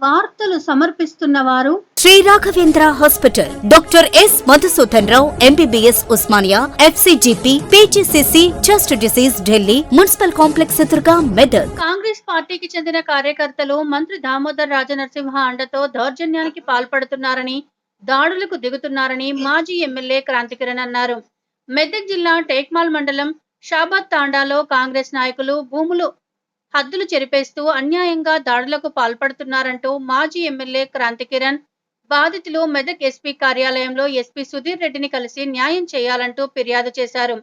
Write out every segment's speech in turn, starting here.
వార్తలు సమర్పిస్తున్న వారు Shri Raghavendra hospital. Doctor S Madhusudan Rao MBBS Osmania FCGP PGCC chest disease Delhi municipal complex ఎదురుగా మెదక్ కాంగ్రెస్ పార్టీకి చెందిన కార్యకర్తలు మంత్రి దామోదర్ రాజనరసింహ అండతో దౌర్జన్యానికి పాల్పడుతున్నారని దాడులకు దిగుతున్నారని మాజీ ఎమ్మెల్యే క్రాంతికిరణ్ అన్నారు. మెదక్ జిల్లా టేక్మాల్ మండలం షాబాద్ తాండాలో కాంగ్రెస్ నాయకులు భూములు హద్దులు చెరిపేస్తూ అన్యాయంగా దాడులకు పాల్పడుతున్నారంటూ మాజీ ఎమ్మెల్యే క్రాంతికిరణ్. బాధితులు మెదక్ ఎస్పీ కార్యాలయంలో ఎస్పీ సుధీర్ రెడ్డిని కలిసి న్యాయం చేయాలంటూ ఫిర్యాదు చేశారు.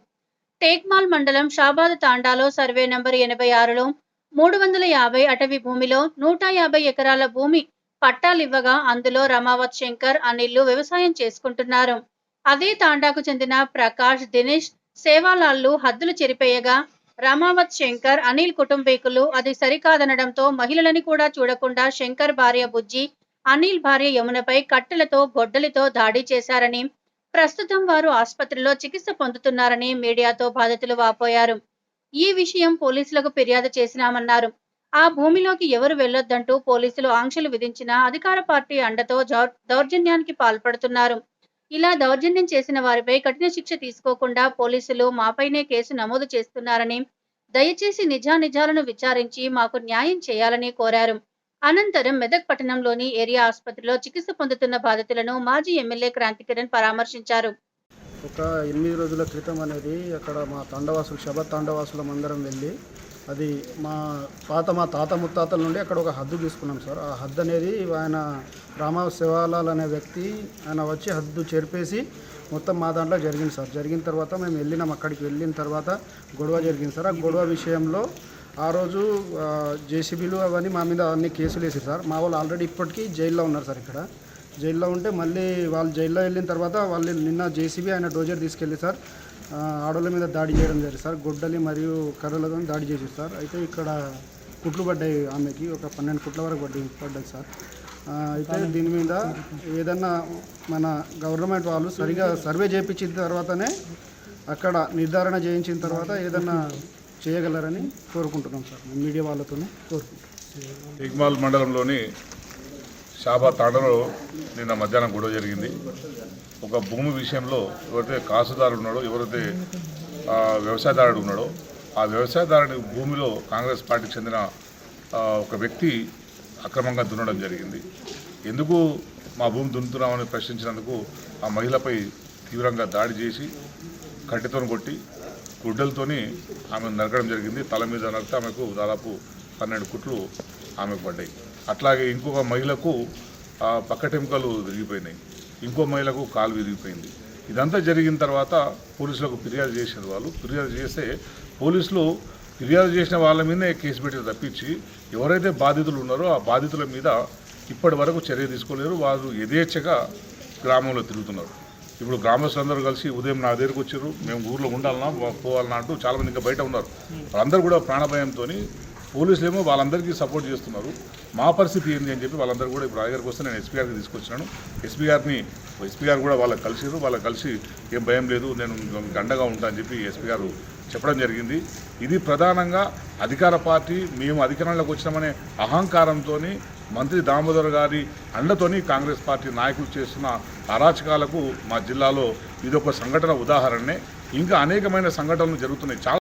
టేక్మాల్ మండలం షాబాద్ తాండాలో సర్వే నంబర్ ఎనభై ఆరులో మూడు వందల యాభై అటవీ భూమిలో నూట యాభై ఎకరాల భూమి పట్టాలివ్వగా అందులో రమావత్ శంకర్ అనిల్లు వ్యవసాయం చేసుకుంటున్నారు. అదే తాండాకు చెందిన ప్రకాష్ దినేష్ సేవాలాల్లు హద్దులు చెరిపేయగా రామావత్ శంకర్ అనిల్ కుటుంబీకులు. అది సరికాదనడంతో మహిళలని కూడా చూడకుండా శంకర్ భార్య బుజ్జి అనిల్ భార్య యమునపై కట్టెలతో గొడ్డలితో దాడి చేశారని ప్రస్తుతం వారు ఆసుపత్రిలో చికిత్స పొందుతున్నారని మీడియాతో బాధితులు వాపోయారు. ఈ విషయం పోలీసులకు ఫిర్యాదు చేసినామన్నారు. ఆ భూమిలోకి ఎవరు వెళ్ళొద్దంటూ పోలీసులు ఆంక్షలు విధించినా అధికార పార్టీ అండతో దౌర్జన్యానికి పాల్పడుతున్నారు. ఇలా దౌర్జన్యం చేసిన వారిపై కఠిన శిక్ష తీసుకోకుండా పోలీసులు మాపైనే కేసు నమోదు చేస్తున్నారని దయచేసి నిజానిజాలను విచారించి మాకు న్యాయం చేయాలని కోరారు. అనంతరం మెదక్ పట్టణంలోని ఏరియా ఆసుపత్రిలో చికిత్స పొందుతున్న బాధితులను మాజీ ఎమ్మెల్యే క్రాంతికిరణ్ పరామర్శించారు. ఒక ఎనిమిది రోజుల క్రితం అనేది అక్కడ మా తండవాసులు శబ తండవాసులం అందరం వెళ్ళి అది మా పాత మా తాత ముత్తాతల నుండి అక్కడ ఒక హద్దు తీసుకున్నాం సార్. ఆ హద్దు అనేది ఆయన రామ శివాలాల్ అనే వ్యక్తి ఆయన వచ్చి హద్దు చెరిపేసి మొత్తం మా దాంట్లో జరిగింది సార్. జరిగిన తర్వాత మేము వెళ్ళినాం అక్కడికి. వెళ్ళిన తర్వాత గొడవ జరిగింది సార్. ఆ గొడవ విషయంలో ఆ రోజు జేసీబీలు అవన్నీ మా మీద అన్ని కేసులు వేసారు సార్. మా వాళ్ళు ఆల్రెడీ ఇప్పటికీ జైల్లో ఉన్నారు సార్ ఇక్కడ. జైల్లో ఉంటే మళ్ళీ వాళ్ళు జైల్లో వెళ్ళిన తర్వాత వాళ్ళు నిన్న జేసీబీ ఆయన డోజర్ తీసుకెళ్ళి సార్ ఆడోళ్ళ మీద దాడి చేయడం జరిగింది సార్. గొడ్డలి మరియు కర్రలతో దాడి చేసారు సార్. అయితే ఇక్కడ కుట్లు పడ్డాయి ఆమెకి. ఒక పన్నెండు కుట్ల వరకు పడ్డ పడ్డాయి సార్. అయితే దీని మీద ఏదన్నా మన గవర్నమెంట్ వాళ్ళు సరిగా సర్వే చేయించిన తర్వాతనే అక్కడ నిర్ధారణ చేయించిన తర్వాత ఏదన్నా చేయగలరని కోరుకుంటున్నాం సార్. మీడియా వాళ్ళతోనే కోరుకుంటున్నాం. ఇగ్మాల్ మండలంలోని షాబా తాండలో నిన్న మధ్యాహ్నం గొడవ జరిగింది. ఒక భూమి విషయంలో ఎవరైతే కాసుదారు ఉన్నాడో ఎవరైతే వ్యవసాయదారుడు ఉన్నాడో ఆ వ్యవసాయదారుని భూమిలో కాంగ్రెస్ పార్టీకి చెందిన ఒక వ్యక్తి అక్రమంగా దున్నడం జరిగింది. ఎందుకు మా భూమి దున్నుతున్నామని ప్రశ్నించినందుకు ఆ మహిళపై తీవ్రంగా దాడి చేసి కట్టెతో కొట్టి గుడ్డలతోని ఆమెను నరకడం జరిగింది. తల మీద నరికితే ఆమెకు దాదాపు పన్నెండు కుట్లు ఆమెకు పడ్డాయి. అట్లాగే ఇంకొక మహిళకు పక్కటెముకలు విరిగిపోయినాయి. ఇంకో మహిళకు కాలు విరిగిపోయింది. ఇదంతా జరిగిన తర్వాత పోలీసులకు ఫిర్యాదు చేశారు వాళ్ళు. ఫిర్యాదు చేస్తే పోలీసులు ఫిర్యాదు చేసిన వాళ్ళ మీదనే కేసు పెట్టి తప్పించి ఎవరైతే బాధితులు ఉన్నారో ఆ బాధితుల మీద ఇప్పటి వరకు చర్య తీసుకోలేరు. వారు యథేచ్ఛగా గ్రామంలో తిరుగుతున్నారు. ఇప్పుడు గ్రామస్తులందరూ కలిసి ఉదయం నా దగ్గరకు వచ్చారు. మేము ఊర్లో ఉండాలన్నా పోవాలన్నా అంటూ చాలామంది ఇంకా బయట ఉన్నారు. వాళ్ళందరూ కూడా ప్రాణభయంతో పోలీసులు ఏమో వాళ్ళందరికీ సపోర్ట్ చేస్తున్నారు. మా పరిస్థితి ఏంటి అని చెప్పి వాళ్ళందరూ కూడా ఇప్పుడు రాయగారికి వస్తే నేను ఎస్పీ గారికి తీసుకొచ్చినాను. ఎస్పీ గారిని ఎస్పీ గారు కూడా వాళ్ళకి కలిసిరు వాళ్ళకి కలిసి ఏం భయం లేదు నేను గండగా ఉంటాను ఉంటా అని చెప్పి ఎస్పీ గారు చెప్పడం జరిగింది. ఇది ప్రధానంగా అధికార పార్టీ మేము అధికారంలోకి వచ్చినామనే అహంకారంతో మంత్రి దామోదర్ గారి అండతోని కాంగ్రెస్ పార్టీ నాయకులు చేస్తున్న అరాచకాలకు మా జిల్లాలో ఇదొక సంఘటన ఉదాహరణనే ఇంకా అనేకమైన సంఘటనలు జరుగుతున్నాయి. చాలా